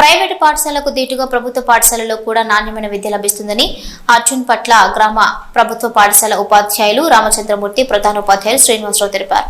Private పాఠశాలకు దీటుగా ప్రభుత్వ పాఠశాలలో కూడా నాణ్యమైన విద్య లభిస్తుందని అర్జున్ పట్ల గ్రామ ప్రభుత్వ పాఠశాల ఉపాధ్యాయులు రామచంద్రమూర్తి ప్రధాన ఉపాధ్యాయులు శ్రీనివాసరావు తెలిపారు.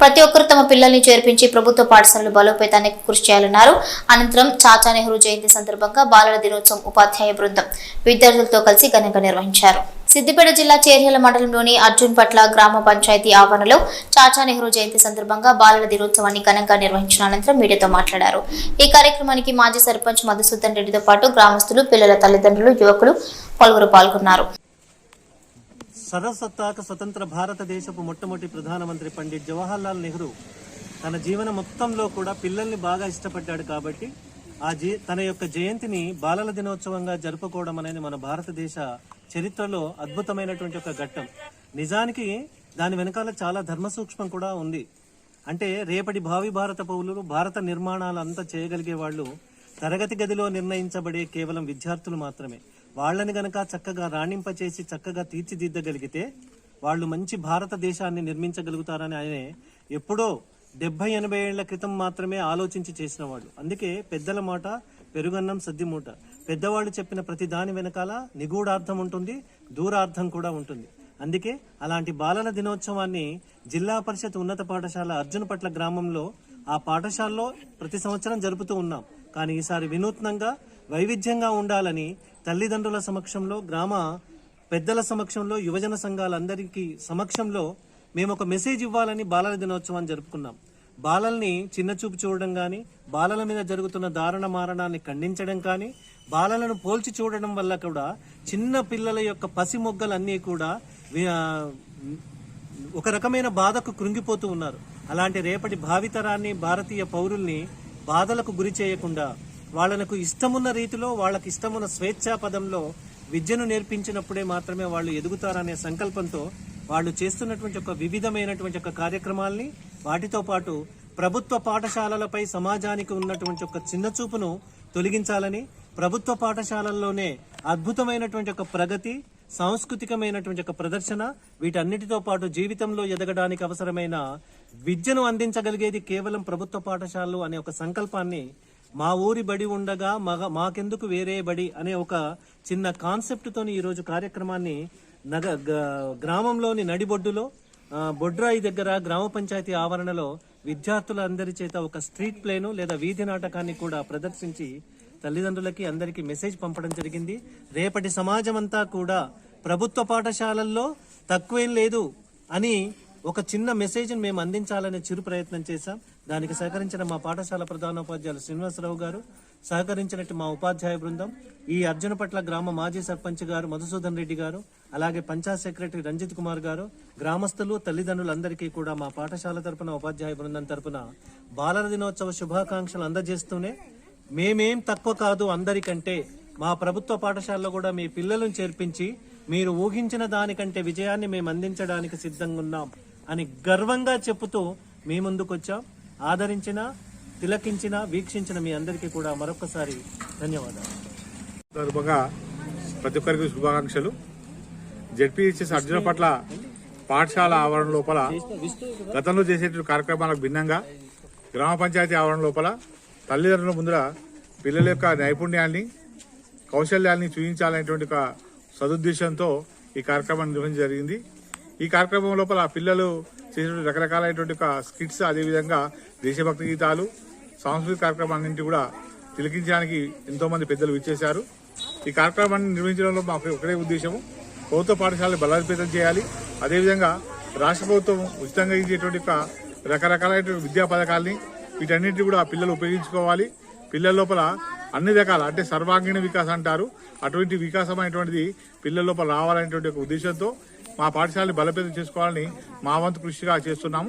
ప్రతి ఒక్కరు తమ పిల్లల్ని చేర్పించి ప్రభుత్వ పాఠశాలలు బలోపేతానికి కృషి చేయాలన్నారు. అనంతరం చాచా నెహ్రూ జయంతి సందర్భంగా బాలల దినోత్సవం ఉపాధ్యాయ బృందం విద్యార్థులతో కలిసి ఘనంగా నిర్వహించారు. సిద్దిపేట జిల్లా చేర్యాల మండలంలోని అర్జున్ పట్ల గ్రామ పంచాయతీ ఆవరణలో చాచా నెహ్రూ జయంతి సందర్భంగా బాలల దినోత్సవాన్ని ఘనంగా నిర్వహించిన అనంతరం మీడియాతో మాట్లాడారు. ఈ కార్యక్రమానికి మాజీ సర్పంచ్ మధుసూదన్ రెడ్డితో పాటు గ్రామస్తులు పిల్లల తల్లిదండ్రులు యువకులు పలువురు పాల్గొన్నారు. సదసత్తాక స్వతంత్ర భారతదేశపు మొట్టమొదటి ప్రధానమంత్రి పండిట్ జవహర్లాల్ నెహ్రూ తన జీవన మొత్తంలో కూడా పిల్లల్ని బాగా ఇష్టపడ్డాడు కాబట్టి ఆ జీ తన యొక్క జయంతిని బాలల దినోత్సవంగా జరుపుకోవడం అనేది మన భారతదేశ చరిత్రలో అద్భుతమైనటువంటి ఒక ఘట్టం. నిజానికి దాని వెనకాల చాలా ధర్మ సూక్ష్మం కూడా ఉంది. అంటే రేపటి భావి భారత పౌరులు భారత నిర్మాణాలు అంతా చేయగలిగే వాళ్ళు తరగతి గదిలో నిర్ణయించబడే కేవలం విద్యార్థులు మాత్రమే. వాళ్ళని గనక చక్కగా రాణింపచేసి చక్కగా తీర్చిదిద్దగలిగితే వాళ్ళు మంచి భారతదేశాన్ని నిర్మించగలుగుతారని ఆయన ఎప్పుడో డెబ్బై ఎనభై ఏళ్ళ క్రితం మాత్రమే ఆలోచించి చేసిన వాళ్ళు అందుకే పెద్దల మాట పెరుగన్నం సద్దిమూట పెద్దవాళ్ళు చెప్పిన ప్రతి దాని వెనకాల నిగూఢార్థం ఉంటుంది దూరార్థం కూడా ఉంటుంది. అందుకే అలాంటి బాలల దినోత్సవాన్ని జిల్లా పరిషత్ ఉన్నత పాఠశాల అర్జునపట్ల గ్రామంలో ఆ పాఠశాలలో ప్రతి సంవత్సరం జరుపుతూ ఉన్నాం. కానీ ఈసారి వినూత్నంగా వైవిధ్యంగా ఉండాలని తల్లిదండ్రుల సమక్షంలో గ్రామ పెద్దల సమక్షంలో యువజన సంఘాలందరికీ సమక్షంలో మేము ఒక మెసేజ్ ఇవ్వాలని బాలల దినోత్సవాన్ని జరుపుకున్నాం. బాలల్ని చిన్న చూపు చూడడం కానీ బాలల మీద జరుగుతున్న దారుణ మారణాన్ని ఖండించడం కానీ బాలలను పోల్చి చూడడం వల్ల కూడా చిన్న పిల్లల యొక్క పసి మొగ్గలన్నీ కూడా ఒక రకమైన బాధకు కృంగిపోతూ ఉన్నారు. అలాంటి రేపటి భావితరాన్ని భారతీయ పౌరుల్ని బాధలకు గురి చేయకుండా వాళ్ళకు ఇష్టమున్న రీతిలో వాళ్ళకి ఇష్టమున్న స్వేచ్ఛా పదంలో విద్యను నేర్పించినప్పుడే మాత్రమే వాళ్ళు ఎదుగుతారనే సంకల్పంతో వాళ్ళు చేస్తున్నటువంటి ఒక వివిధమైనటువంటి ఒక కార్యక్రమాల్ని వాటితో పాటు ప్రభుత్వ పాఠశాలలపై సమాజానికి ఉన్నటువంటి ఒక చిన్న చూపును తొలగించాలని ప్రభుత్వ పాఠశాలల్లోనే అద్భుతమైనటువంటి ఒక ప్రగతి సాంస్కృతికమైనటువంటి ఒక ప్రదర్శన వీటన్నిటితో పాటు జీవితంలో ఎదగడానికి అవసరమైన విద్యను అందించగలిగేది కేవలం ప్రభుత్వ పాఠశాలలు అనే ఒక సంకల్పాన్ని మా ఊరి బడి ఉండగా మగ మాకెందుకు వేరే బడి అనే ఒక చిన్న కాన్సెప్ట్తోని ఈరోజు కార్యక్రమాన్ని నగ గ్రామంలోని నడిబొడ్డులో బొడ్రాయి దగ్గర గ్రామ పంచాయతీ ఆవరణలో విద్యార్థులందరి చేత ఒక స్ట్రీట్ ప్లేను లేదా వీధి నాటకాన్ని కూడా ప్రదర్శించి తల్లిదండ్రులకి అందరికీ మెసేజ్ పంపడం జరిగింది. రేపటి సమాజం అంతా కూడా ప్రభుత్వ పాఠశాలల్లో తక్కువేం లేదు అని ఒక చిన్న మెసేజ్ని మేము అందించాలనే చిరు ప్రయత్నం చేశాం. దానికి సహకరించిన మా పాఠశాల ప్రధానోపాధ్యాయులు శ్రీనివాసరావు గారు సహకరించినట్టు మా ఉపాధ్యాయ బృందం ఈ అర్జునపట్ల గ్రామ మాజీ సర్పంచ్ గారు మధుసూదన్ రెడ్డి గారు అలాగే పంచాయత్ సెక్రటరీ రంజిత్ కుమార్ గారు గ్రామస్తులు తల్లిదండ్రులందరికీ కూడా మా పాఠశాల తరపున ఉపాధ్యాయ బృందం తరపున బాలల దినోత్సవ శుభాకాంక్షలు అందజేస్తూనే మేమేం తక్కువ కాదు అందరికంటే. మా ప్రభుత్వ పాఠశాలలో కూడా మీ పిల్లలను చేర్పించి మీరు ఊహించిన దానికంటే విజయాన్ని మేము అందించడానికి సిద్ధంగా ఉన్నాం అని గర్వంగా చెప్పుతూ మీ ముందుకొచ్చాం ఆదరించిన తిలకించిన వీక్షించిన మీ అందరికీ కూడా మరొకసారి ధన్యవాదాలు. సందర్భంగా ప్రతి ఒక్కరికి శుభాకాంక్షలు. జడ్పీహెచ్ఎస్ అర్జున పట్ల పాఠశాల ఆవరణ లోపల గతంలో చేసేటువంటి కార్యక్రమాలకు భిన్నంగా గ్రామ పంచాయతీ ఆవరణ లోపల తల్లిదండ్రుల ముందర పిల్లల యొక్క నైపుణ్యాన్ని కౌశల్యాన్ని చూపించాలనేటువంటి ఒక సదుద్దేశంతో ఈ కార్యక్రమాన్ని నిర్వహించడం జరిగింది. ఈ కార్యక్రమం లోపల పిల్లలు చేసినటువంటి రకరకాలైనటువంటి ఒక స్కిట్స్ అదేవిధంగా దేశభక్తి గీతాలు సాంస్కృతిక కార్యక్రమాలన్నింటి కూడా తిలకించడానికి ఎంతోమంది పెద్దలు విచ్చేశారు. ఈ కార్యక్రమాన్ని నిర్వహించడంలో మాకు ఒకటే ఉద్దేశము. ప్రభుత్వ పాఠశాలను బలోపేతం చేయాలి. అదేవిధంగా రాష్ట్ర ప్రభుత్వం ఉచితంగా ఇచ్చేటువంటి రకరకాలైన విద్యా పథకాల్ని వీటన్నిటిని కూడా పిల్లలు ఉపయోగించుకోవాలి. పిల్లల లోపల అన్ని రకాల అంటే సర్వాంగీణ వికాసం అంటారు. అటువంటి వికాసమైనటువంటిది పిల్లల లోపల రావాలనేటువంటి ఒక ఉద్దేశంతో మా పాఠశాలని బలపేతం చేసుకోవాలని మా వంతు కృషిగా చేస్తున్నాము.